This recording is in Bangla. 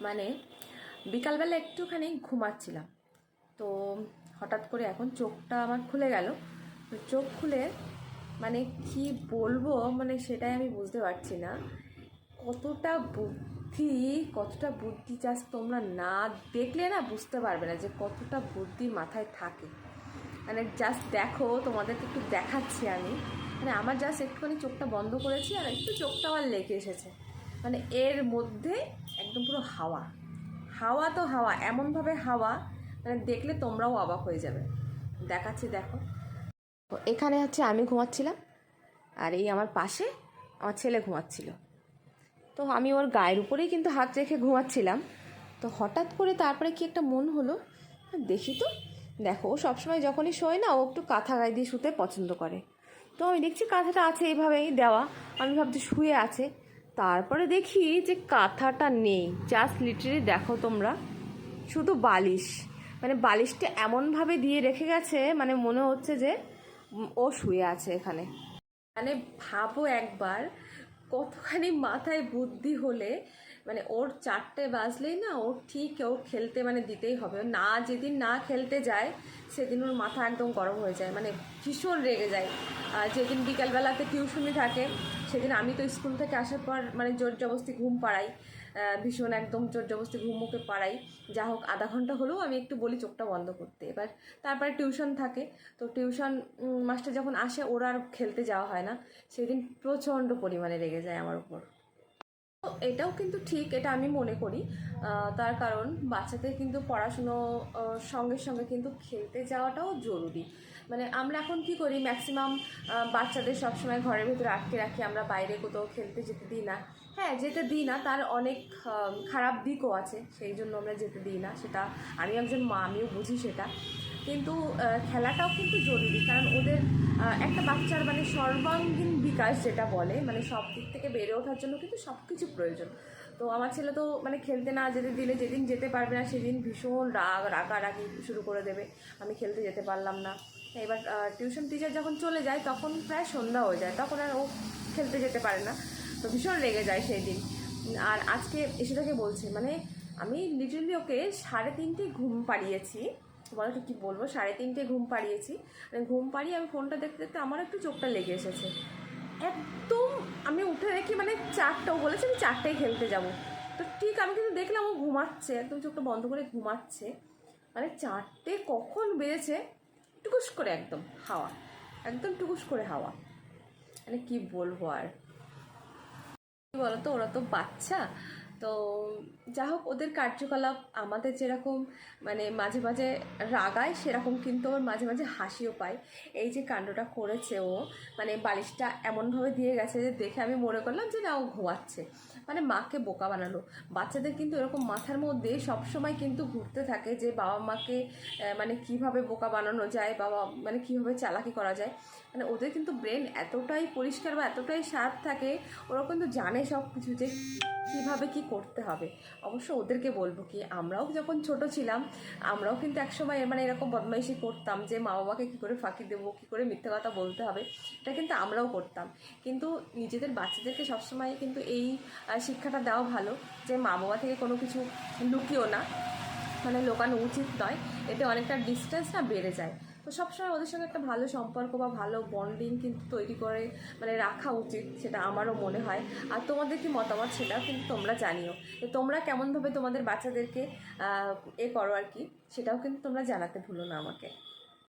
মানে বিকালবেলা একটুখানি ঘুমাচ্ছিলাম। তো হঠাৎ করে এখন চোখটা আমার খুলে গেল। তো চোখ খুলে মানে কি বলব মানে সেটাই আমি বুঝতে পারছি না। কতটা বুদ্ধি কতটা বুদ্ধি চাস তোমরা না দেখলে না বুঝতে পারবে না যে কতটা বুদ্ধি মাথায় থাকে। মানে জাস্ট দেখো তোমাদেরকে একটু দেখাচ্ছি আমি। মানে আমার জাস্ট একটুখানি চোখটা বন্ধ করেছি আর একটু চোখটা আমার লেগে এসেছে। মানে এর মধ্যে একদম পুরো হাওয়া। হাওয়া তো হাওয়া, এমনভাবে হাওয়া মানে দেখলে তোমরাও অবাক হয়ে যাবে। দেখাচ্ছি, দেখো। এখানে হচ্ছে আমি ঘুমাচ্ছিলাম, আর এই আমার পাশে আমার ছেলে ঘুমাচ্ছিল। তো আমি ওর গায়ের উপরেই কিন্তু হাত রেখে ঘুমাচ্ছিলাম। তো হঠাৎ করে তারপরে কি একটা মন হলো? দেখি তো। দেখো, ও সবসময় যখনই শোয় না, ও একটু কাঁথা গায়ে দিয়ে শুতে পছন্দ করে। তো আমি দেখছি কাঁথাটা আছে এইভাবেই দেওয়া। আমি ভাবছি শুয়ে আছে। তারপরে দেখি যে কাঁথাটা নেই। জাস্ট লিটারি দেখো তোমরা। শুধু বালিশ। মানে বালিশটা এমনভাবে দিয়ে রেখে গেছে মানে মনে হচ্ছে যে ও শুয়ে আছে এখানে। মানে ভাবো একবার কতখানি মাথায় বুদ্ধি হলে মানে ওর চারটে বাজলেই না ওর ঠিক ও খেলতে মানে দিতেই হবে। না যেদিন না খেলতে যায়, সেদিন ওর মাথা একদম গরম হয়ে যায়। মানে ভীষণ রেগে যায়। আর যেদিন বিকালবেলাতে টিউশনি থাকে, সেদিন আমি তো স্কুল থেকে আসার পর মানে জোর জবস্তি ঘুম পাড়াই। ভীষণ একদম জোর জবস্তি ঘুম ওকে পাড়াই। যা হোক, আধা ঘণ্টা হলেও আমি একটু বলি চোখটা বন্ধ করতে। এবার তারপরে টিউশন থাকে। তো টিউশন মাস্টার যখন আসে, ওরা আর খেলতে যাওয়া হয় না। সেদিন প্রচণ্ড পরিমাণে রেগে যায় আমার উপর। এটাও কিন্তু ঠিক, এটা আমি মনে করি। তার কারণ বাচ্চাদের কিন্তু পড়াশুনো সঙ্গে সঙ্গে কিন্তু খেলতে যাওয়াটাও জরুরি। মানে আমরা এখন কি করি ম্যাক্সিমাম বাচ্চাদের সবসময় ঘরের ভেতরে আটকে রাখি, আমরা বাইরে কোথাও খেলতে যেতে দিই না। হ্যাঁ যেতে দিই না, তার অনেক খারাপ দিকও আছে, সেই জন্য আমরা যেতে দিই না, সেটা আমি একজন মা, আমিও বুঝি সেটা। কিন্তু খেলাটাও কিন্তু জরুরি। কারণ ওদের একটা বাচ্চার মানে সর্বাঙ্গীন বিকাশ যেটা বলে মানে সব দিক থেকে বেড়ে ওঠার জন্য কিন্তু সব কিছু প্রয়োজন। তো আমার ছেলে তো মানে খেলতে না যেতে দিলে যেদিন যেতে পারবে না, সেদিন ভীষণ রাগ, রাগারাগি শুরু করে দেবে। আমি খেলতে যেতে পারলাম না। এবার টিউশন টিচার যখন চলে যায়, তখন প্রায় সন্ধ্যা হয়ে যায়। তখন আর ও খেলতে যেতে পারে না। তো ভীষণ রেগে যায় সেই দিন আর আজকে এসে থেকে বলছে মানে আমি লিটারলি ওকে সাড়ে তিনটে ঘুম পাড়িয়েছি। বলো তো কী বলব? সাড়ে তিনটে ঘুম পাড়িয়েছি। মানে ঘুম পাড়িয়ে আমি ফোনটা দেখতে দেখতে আমার একটু চোখটা লেগে এসেছে। একদম আমি উঠে দেখি মানে চারটাও বলেছে আমি চারটায় খেলতে যাব। তো ঠিক আমি কিন্তু দেখলাম ও ঘুমাচ্ছে, একদম চোখটা বন্ধ করে ঘুমাচ্ছে। মানে চারটে কখন বেড়েছে? টুকুস করে একদম হাওয়া। একদম টুকুস করে হাওয়া। মানে কি বলব আর? কি বলতো, ওরা তো বাচ্চা। তো যা হোক, ওদের কার্যকলাপ আমাদের যেরকম মানে মাঝে মাঝে রাগায়, সেরকম কিন্তু ওর মাঝে মাঝে হাসিও পায়। এই যে কাণ্ডটা করেছে ও মানে বালিশটা এমনভাবে দিয়ে গেছে যে দেখে আমি মনে করলাম যে না, ও ঘুমাচ্ছে। মানে মাকে বোকা বানালো। বাচ্চাদের কিন্তু এরকম মাথার মধ্যে সবসময় কিন্তু ঘুরতে থাকে যে বাবা মাকে মানে কীভাবে বোকা বানানো যায় বাবা মানে কীভাবে চালাকি করা যায়। মানে ওদের কিন্তু ব্রেন এতটাই পরিষ্কার বা এতটাই শার্প থাকে ওরা কিন্তু জানে সব কিছু যে কীভাবে কি করতে হবে? অবশ্য ওদেরকে বলব কি, আমরাও যখন ছোট ছিলাম, আমরাও কিন্তু একসময় মানে এরকম বদমাইশি করতাম যে মা বাবাকে কী করে ফাঁকি দেবো, কী করে মিথ্যে কথা বলতে হবে, এটা কিন্তু আমরাও করতাম। কিন্তু নিজেদের বাচ্চাদেরকে সবসময় কিন্তু এই শিক্ষাটা দেওয়া ভালো যে মা বাবা থেকে কোনো কিছু লুকিও না। মানে লোকানো উচিত নয়। এতে অনেকটা ডিস্টেন্স না বেড়ে যায়। তো সবসময় ওদের সঙ্গে একটা ভালো সম্পর্ক বা ভালো বন্ডিং কিন্তু তৈরি করে মানে রাখা উচিত, সেটা আমারও মনে হয়। আর তোমাদের কি মতামত সেটাও কিন্তু তোমরা জানিও। তো তোমরা কেমনভাবে তোমাদের বাচ্চাদেরকে এ করো আর কি, সেটাও কিন্তু তোমরা জানাতে ভুলো না আমাকে।